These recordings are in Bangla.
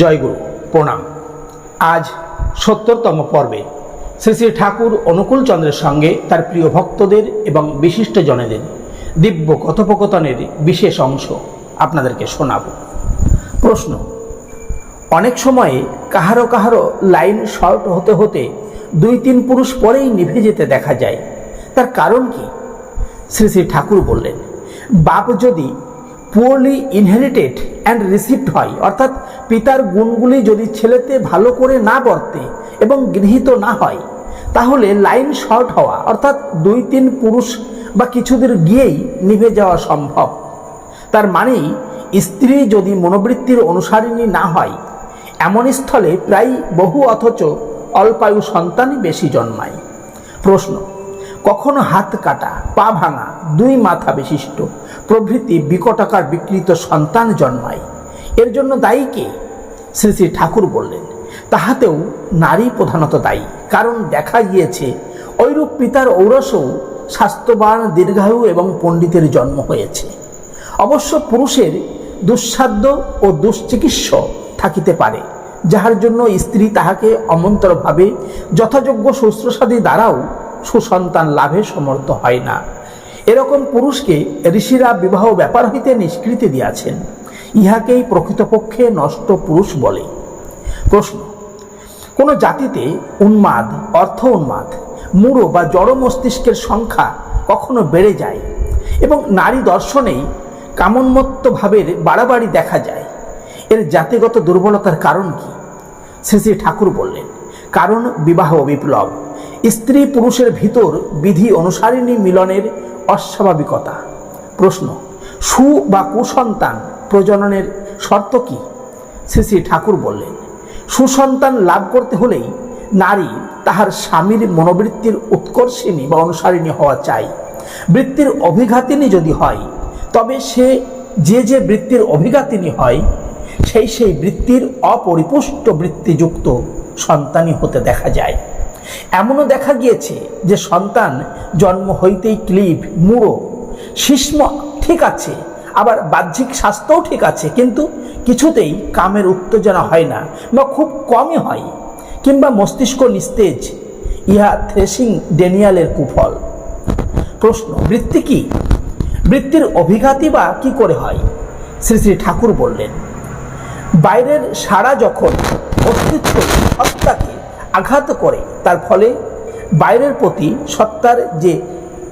জয়গুরু, প্রণাম। আজ সত্তরতম পর্বে শ্রী শ্রী ঠাকুর অনুকূল চন্দ্রের সঙ্গে তার প্রিয় ভক্তদের এবং বিশিষ্ট জনেদের দিব্য কথোপকথনের বিশেষ অংশ আপনাদেরকে শোনাব। প্রশ্ন, অনেক সময়ে কাহারো কাহারো লাইন শর্ট হতে হতে দুই তিন পুরুষ পরেই নিভে যেতে দেখা যায়। তার কারণ কি? শ্রী শ্রী ঠাকুর বললেন, বাপ যদি পুয়ারলি ইনহেরিটেড অ্যান্ড রিসিভড হয়, অর্থাৎ পিতার গুণগুলি যদি ছেলেতে ভালো করে না বর্তে এবং গৃহীত না হয়, তাহলে লাইন শর্ট হওয়া, অর্থাৎ দুই তিন পুরুষ বা কিছুদের গিয়েই নিভে যাওয়া সম্ভব। তার মানেই স্ত্রী যদি মনোবৃত্তির অনুসারিণী না হয়, এমন স্থলে প্রায় বহু অথচ অল্পায়ু সন্তানই বেশি জন্মায়। প্রশ্ন, কখনো হাত কাটা, পা ভাঙা দুই মাথা বিশিষ্ট প্রভৃতি বিকটাকার বিকৃত সন্তান জন্মায়? এর জন্য দায়ী কে? শ্রী শ্রী ঠাকুর বললেন, তাহাতেও নারী প্রধানত দায়ী, কারণ দেখা গিয়েছে ঐরূপ পিতার ঔরসও স্বাস্থ্যবান, দীর্ঘায়ু এবং পণ্ডিতের জন্ম হয়েছে। অবশ্য পুরুষের দুঃসাধ্য ও দুশ্চিকিৎস থাকিতে পারে, যাহার জন্য স্ত্রী তাহাকে অমন্তরভাবে যথাযোগ্য শুশ্রূষাদি দ্বারাও সুসন্তান লাভে সমর্থ হয় না। এরকম পুরুষকে ঋষিরা বিবাহ ব্যাপার হইতে নিষ্কৃতি দিয়াছেন। ইহাকেই প্রকৃতপক্ষে নষ্ট পুরুষ বলে। প্রশ্ন, কোন জাতিতে উন্মাদ, অর্থ উন্মাদ, মূঢ় বা জড় মস্তিষ্কের সংখ্যা কখনো বেড়ে যায় এবং নারী দর্শনেই কামন্মত্ত ভাবের বাড়াবাড়ি দেখা যায়? এর জাতিগত দুর্বলতার কারণ কি? শ্রী শ্রী ঠাকুর বললেন, কারণ বিবাহ বিপ্লব, স্ত্রী পুরুষের ভিতর বিধি অনুসারিণী মিলনের অস্বাভাবিকতা। প্রশ্ন, সু বা কুসন্তান প্রজননের শর্ত কি? শ্রী শ্রী ঠাকুর বললেন, সুসন্তান লাভ করতে হলেই নারী তাহার স্বামীর মনোবৃত্তির উৎকর্ষিনী বা অনুসারিণী হওয়া চাই। বৃত্তির অভিঘাতিনী যদি হয়, তবে সে যে যে বৃত্তির অভিঘাতিনী হয়, সেই সেই বৃত্তির অপরিপুষ্ট বৃত্তিযুক্ত সন্তানই হতে দেখা যায়। এমনও দেখা গিয়েছে যে সন্তান জন্ম হইতেই ক্লিপ মুড়ো শিশ্ম ঠিক আছে আবার বাহ্যিক স্বাস্থ্যও ঠিক আছে, কিন্তু কিছুতেই কামের উত্তেজনা হয় না বা খুব কমই হয়। কিংবা মস্তিষ্ক নিস্তেজ, ইহা থ্রেসিং ডেনিয়ালের কুফল। প্রশ্ন, বৃত্তি কি? বৃত্তির অভিঘাতই বা কি করে হয়? শ্রী শ্রী ঠাকুর বললেন, বাইরের সাড়া যখন অস্তিত্ব সত্তাকে আঘাত করে, তার ফলে বাইরের প্রতি সত্তার যে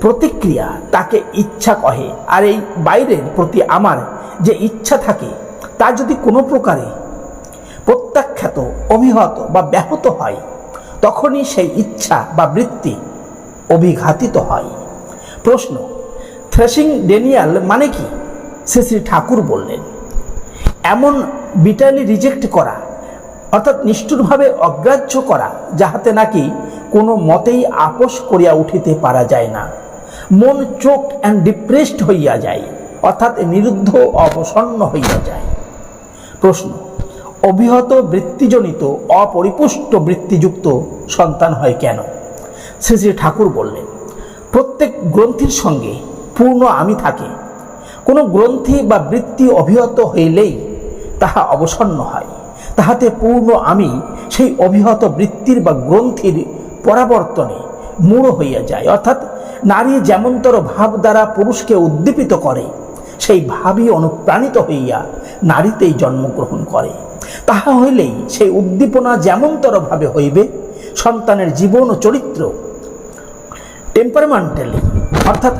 প্রতিক্রিয়া তাকে ইচ্ছা কহে। আর এই বাইরের প্রতি আমার যে ইচ্ছা থাকে, তা যদি কোনো প্রকারে প্রত্যাখ্যাত, অভিহত বা ব্যাহত হয়, তখনই সেই ইচ্ছা বা বৃত্তি অভিঘাতিত হয়। প্রশ্ন, থ্রেশিং ডেনিয়াল মানে কি? শ্রী শ্রী ঠাকুর বললেন, এমন বিটালি রিজেক্ট করা, অর্থাৎ নিষ্ঠুরভাবে অগ্রাহ্য করা, যাহাতে নাকি কোনো মতেই আপোষ করিয়া উঠিতে পারা যায় না। মন চোখ অ্যান্ড ডিপ্রেসড হইয়া যায়, অর্থাৎ নিরুদ্ধ অবসন্ন হইয়া যায়। প্রশ্ন, অবিহত বৃত্তিজনিত, অপরিপুষ্ট বৃত্তিযুক্ত সন্তান হয় কেন? শ্রী শ্রী ঠাকুর বললেন, প্রত্যেক গ্রন্থির সঙ্গে পূর্ণ আমি থাকে। কোনো গ্রন্থি বা বৃত্তি অভিহত হইলেই তাহা অবসন্ন হয়। তাহাতে পূর্ণ আমি সেই অভিহত বৃত্তির বা গ্রন্থির পরাবর্তনে মূঢ় হইয়া যায়। অর্থাৎ নারী যেমনতর ভাব দ্বারা পুরুষকে উদ্দীপিত করে, সেই ভাবই অনুপ্রাণিত হইয়া নারীতেই জন্মগ্রহণ করে। তাহা হইলেই সেই উদ্দীপনা যেমনতর ভাবে হইবে, সন্তানের জীবন ও চরিত্র টেম্পারমেন্টালি অর্থাৎ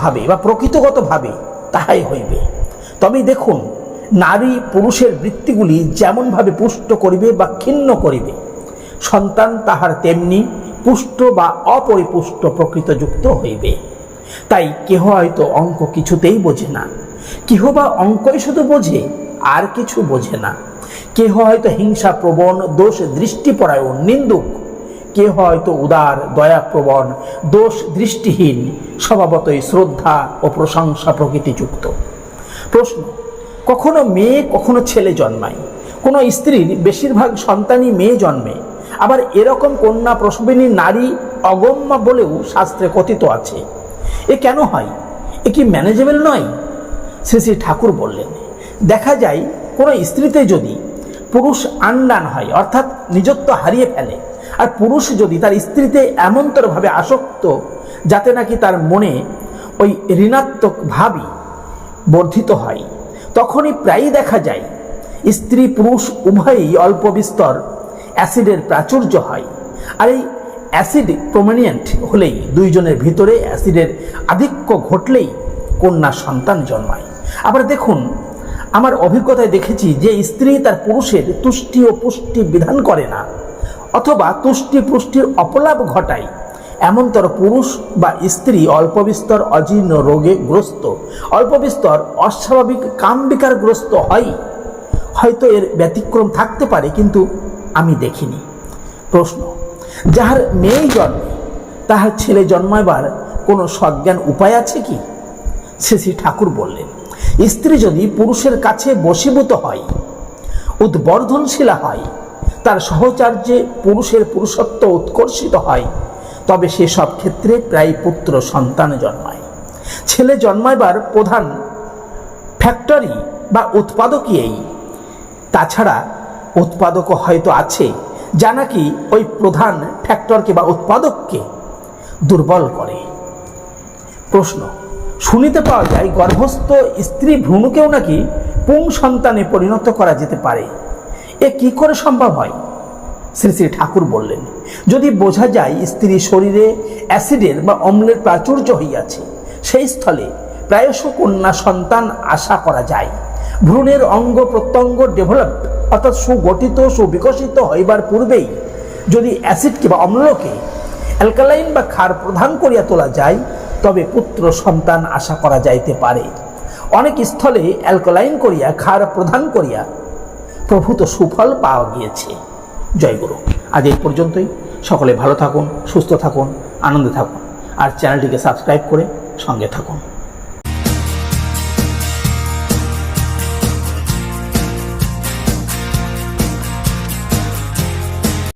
ভাবে বা প্রকৃতগতভাবে তাহাই হইবে। তবে দেখুন, নারী পুরুষের বৃত্তিগুলি যেমনভাবে পুষ্ট করিবে বা ক্ষিন্ন করিবে, সন্তান তাহার তেমনি পুষ্ট বা অপরিপুষ্ট প্রকৃতযুক্ত হইবে। তাই কেহ হয়তো অঙ্ক কিছুতেই বোঝে না। কেহ বা অঙ্কই শুধু বোঝে, আর কিছু বোঝে না। কেহ হয়তো হিংসা প্রবণ, দোষ দৃষ্টিপরায়ণ, নিন্দুক। কেহ হয়তো উদার দয়াপ্রবণ দোষ দৃষ্টিহীন, স্বভাবতই শ্রদ্ধা ও প্রশংসা প্রকৃতিযুক্ত। প্রশ্ন, কখনো মেয়ে কখনো ছেলে জন্মায়? কোনো স্ত্রীর বেশিরভাগ সন্তানই মেয়ে জন্মে। আবার এরকম কন্যা প্রসবিনী নারী অগম্যা বলেও শাস্ত্রে কথিত আছে। এ কেন হয়? এ কি ম্যানেজেবল নয়? শ্রী শ্রী ঠাকুর বললেন, দেখা যায় কোনো স্ত্রীতে যদি পুরুষ আন্ডান হয়, অর্থাৎ নিজত্ব হারিয়ে ফেলে, আর পুরুষ যদি তার স্ত্রীতে এমনতরভাবে আসক্ত, যাতে নাকি তার মনে ওই ঋণাত্মক ভাবই বর্ধিত হয়, তখনই প্রায়ই দেখা যায় স্ত্রী পুরুষ উভয়ই অল্প বিস্তর অ্যাসিডের প্রাচুর্য হয়। আর এই অ্যাসিড প্রমিনিয়েন্ট হলেই দুইজনের ভিতরে অ্যাসিডের আধিক্য ঘটলেই কন্যা সন্তান জন্মায়। আবার দেখুন, আমার অভিজ্ঞতায় দেখেছি যে স্ত্রী তার পুরুষের তুষ্টি ও পুষ্টি বিধান করে না, অথবা তুষ্টি পুষ্টির অপলাভ ঘটায়। এমনতর পুরুষ বা স্ত্রী অল্প বিস্তর অজীর্ণ রোগে গ্রস্ত, অল্প বিস্তর অস্বাভাবিক কামবিকারগ্রস্ত হয়। হয়তো এর ব্যতিক্রম থাকতে পারে, কিন্তু আমি দেখিনি। প্রশ্ন, যাহার মেয়ে জন্মে, তাহার ছেলে জন্মাইবার কোনো সজ্ঞান উপায় আছে কি? শ্রী ঠাকুর বললেন, স্ত্রী যদি পুরুষের কাছে বশীভূত হয়, উদ্বর্ধনশীলা হয়, তার সহচার্যে পুরুষের পুরুষত্ব উৎকর্ষিত হয়, তবে সে সব ক্ষেত্রে প্রায় পুত্র সন্তান জন্মায়। ছেলে জন্মাইবার প্রধান ফ্যাক্টরি বা উৎপাদকই এই। তাছাড়া উৎপাদকও হয়তো আছে, যা নাকি ওই প্রধান ফ্যাক্টরকে বা উৎপাদককে দুর্বল করে। প্রশ্ন, শুনিতে পাওয়া যায় গর্ভস্থ স্ত্রী ভ্রূণকেও নাকি পুং সন্তানে পরিণত করা যেতে পারে। এ কি করে সম্ভব হয়? শ্রী শ্রী ঠাকুর বললেন, যদি বোঝা যায় স্ত্রী শরীরে অ্যাসিডের বা অম্লের প্রাচুর্য হইয়াছে, সেই স্থলে প্রায়শ কন্যা সন্তান আশা করা যায়। ভ্রূণের অঙ্গ প্রত্যঙ্গ ডেভেলপ অর্থাৎ সুগঠিত, সুবিকশিত হইবার পূর্বেই যদি অ্যাসিডকে বা অম্লকে অ্যালকালাইন বা ক্ষার প্রধান করিয়া তোলা যায়, তবে পুত্র সন্তান আশা করা যাইতে পারে। অনেক স্থলে অ্যালকালাইন করিয়া ক্ষার প্রধান করিয়া প্রভূত সুফল পাওয়া গিয়েছে। জয়গুরু আজ এই পর্যন্তই। সকলে ভালো থাকুন, সুস্থ থাকুন, আনন্দে থাকুন। আর চ্যানেলটিকে সাবস্ক্রাইব করে সঙ্গে থাকুন।